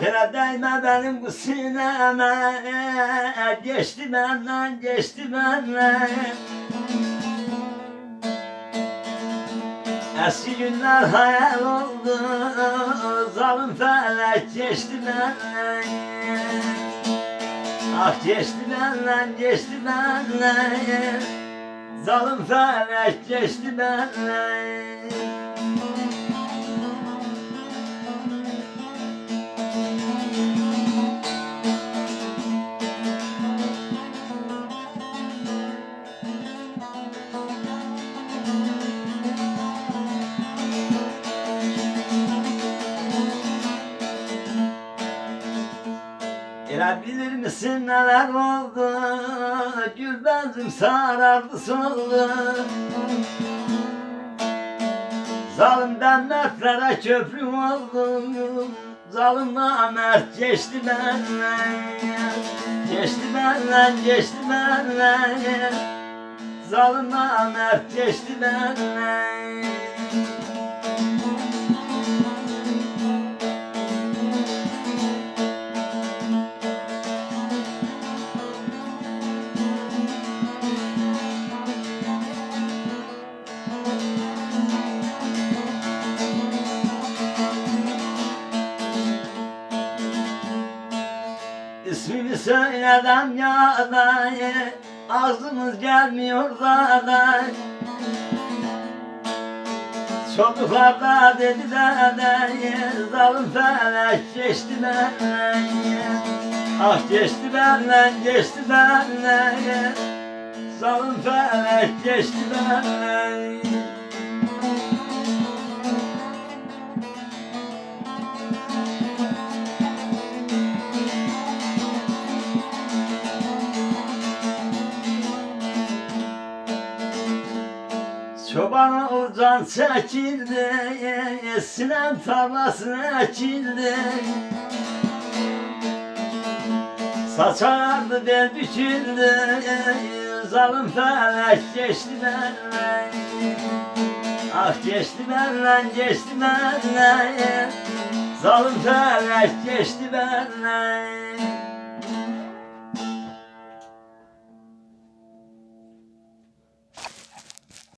Hele değme benim bu sineme Geçti benden geçti benden. Eski günler hayal oldu. Zalim felek geçti benden. Ah geçti benden geçti benden. Zalim felek geçti benden Ela bilir misin neler oldu? Gül benzim sarardı soldu Zalimden mertlere köprü oldum Zalim namert geçti benden Geçti benden geçti benden Zalim namert geçti benden İsmini söyledim ya da Ağzımız gelmiyor zaten. Çocuklar da dediler de Zalim felek geçti benden Ah geçti benden geçti benden. Zalim felek geçti benden Çoban Urcan çekildi, Sinem tarlasına ekildi. Saç ağardı bel büküldü, Zalim felek geçti benden. Ah geçti benden, geçti benden. Zalim felek geçti benden.